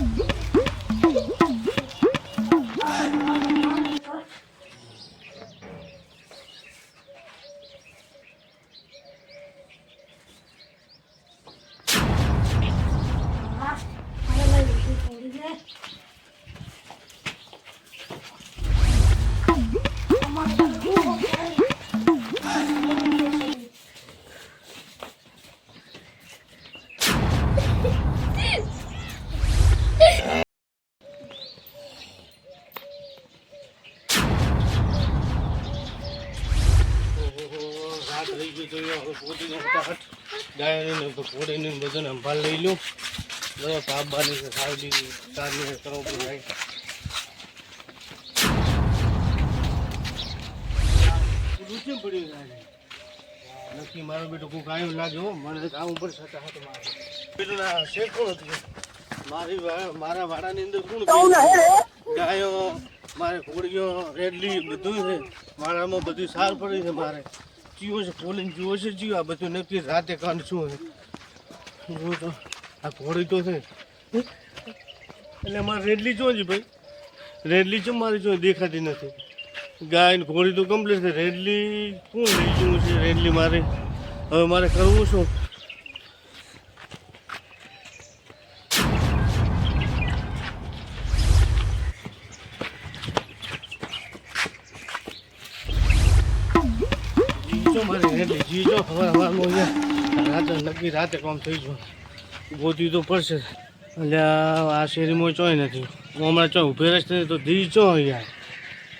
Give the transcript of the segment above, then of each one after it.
Yeah. ગાયોને ને ઘોડીને બધું સંભાળ લઈ લો બધા સાબાની છે સાવલી કારની કરવું પડે ભાઈ રૂચી નક્કી મારો બેટો કોઈ ગાયો લાગે હો મને કામ ઉપર છતાં હાથ મારે. બેટું ના શેખો નથી મારી મારા વાડાની અંદર કોણ ગાયો મારે ઘોડીઓ રેડલી બધું છે. મારામાં બધું સાર પડી છે મારે. જીવો છે, પોલીન જીવો છે, જીવો. આ બધું નક્કી રાતે કાંડ શું જુઓ તો, આ ઘોડી તો છે. એટલે મારે રેડલી જો છે ભાઈ. રેડલી છે, મારી જો દેખાતી નથી. ગાય ઘોડી તો કમ્પ્લીટ છે. રેડલી કોણ લઈ જવું છે, રેડલી મારે? હવે મારે કરવું શું? જીજો હવે હવારમાં અહીંયા રાતે નક્કી રાતે કામ થઈ ગયું. ગોતી તો પડશે. એટલે આ શેરીમાં ચોય નથી. હું હમણાં ચોય ઉભે રસ્તે તો ધી ચો યાર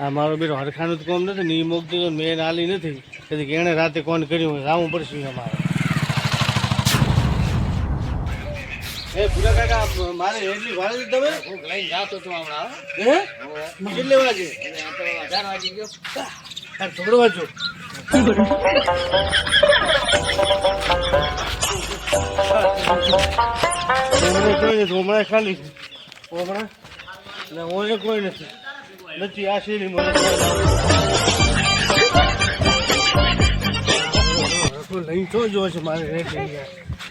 આ મારો બેટો હરખાનું જ કોમ નથી ને એ મોકતી તો મેં આલી નથી. તેથી એણે રાતે કોણ કર્યું રાવું પડશે અમારે. એ પૂરા કાકા મારે એટલી વાળી તમે? લઈને જાતો તો હમણાં હે. કેટલે વાગે? ચાર વાગી ગયો. થોડો વાંચો હમણાં ખાલી હમણાં ને ઓને કોઈ નથી નથી આ શેરીમાં મને લઈ તો છે મારે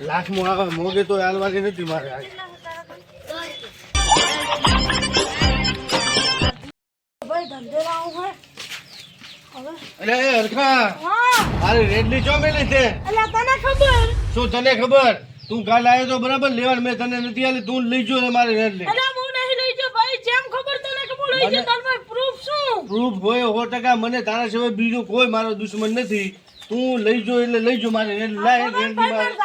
લાખમાં આવે મોગે તો હાલવાની નથી મારે આજે અરે હા. મારે રેડલી ચો મેલી છે? એટલે તને ખબર? શું તને ખબર? તું કાલ આવ્યો તો બરાબર લેવાનું મેં તને નથી આલી તું લઈ જો ને મારે રેડલી. એટલે હું નહીં લઈ જાઉં ભાઈ જેમ ખબર તને ખબર લઈ મને- તાર પ્રૂફ શું? પ્રૂફ હોય સો ટકા મને તારા સિવાય બીજો કોઈ મારો દુશ્મન નથી. તું લઈ જો એટલે લઈ જો મારે રેડલી લાય રેડલી મારે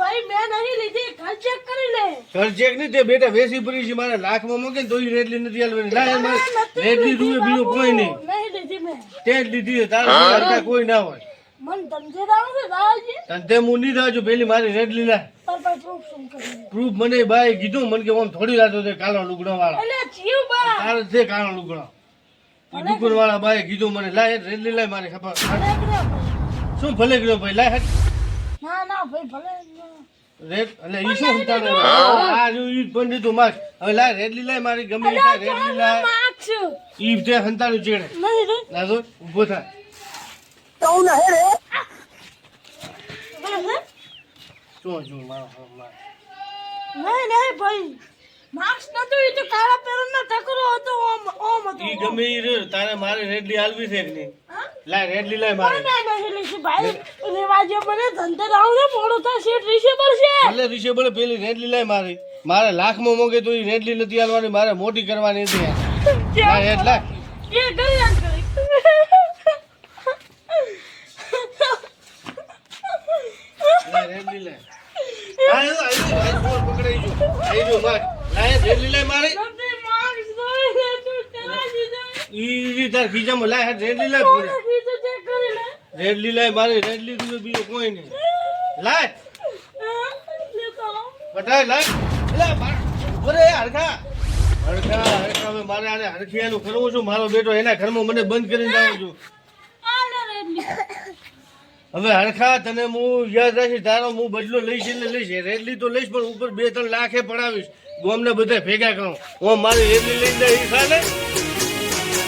ભાઈ મેં નહીં લીધી ઘર ચેક કરી લે. ઘર ચેક નહીં તે બેટા વેસી પડી છે મારે લાખમાં મૂકે ને તો ઈ રેડલી નથી આલવાની લાય મારે રેડલી લીધી રૂએ બીજો કોઈ નહીં. નહીં લીધી મેં. તે જ લીધી છે તારા કોઈ ના હોય. મન ધંધે લાવું છે દાદાજી ધંધે તે હું નહીં થાજો પેલી મારી રેડલી ના. પ્રૂફ શું કરી પ્રૂફ મને ભાઈ કીધું મને કે ઓમ થોડી રાતો છે કાળો લુગડો વાળો એટલે જીવ બા. તારે છે કાળો લુગડો. દુકાન વાળા ભાઈ કીધું મને લાય રેડલી લાય મારે ખબર. શું ભલે ગયો ભાઈ લાય ના ના ભાઈ ભલે. ના. રેડ એટલે ઈ શું હંતાડે આ જો ઈ પણ દીધું માર હવે લા રેડ લીલા મારી ગમે ઈ માગ છું. ઈ તે હંતાડું ચેડે. નહીં રે ના તો ઊભો? શું શું મારો માર. નહીં નહીં ભાઈ. માર્ક્સ નતું તો કાળા પેરનનો ટકરો હતો ઓમ ઓમ હતો. ઈ ગમે ઈ રહ્યો તારે મારે રેડલી હાલવી છે કે નહીં? હા? લાય રેડલી લાય ના મારે ના લઈશું ભાઈ રેવાજે મને ધંધે રાવ ને મોડું છે ભલે રીશે પેલી રેડલી લાય મારી. મારે લાખમાં મોગે તો ઈ રેડલી નથી આલવાની મારે મોટી કરવાની હતી લાય રેડ લાય. એ કરી કરી? લાય રેડલી લાય. આયો આયો ફોન પકડાઈ માર લાય. રેડલી લાય ઈ તાર ખીચામાં લાય રેડલી લાય પૂરે કોને કીધું ચેક કરી લે રેડલી લાય મારી રેડલી તું બીજો કોઈ નહીં. લાય? બટાય લાય. બાર ઓરે હરખા. હરખા હરખા, હવે મારે આને હરખિયાનું કરવું છું. મારો બેટો એના ઘરમાં મને બંધ કરીને જાઉં છું. હવે હરખા, તને હું યાદ રાખીશ, તારો હું બદલો લઈશ એટલે લઈશ. રેડલી તો લઈશ, પણ ઉપર બે, ત્રણ લાખે પડાવીશ. ગોમને બધા ભેગા કરું. હું મારી રેડલી લઈને ખાને.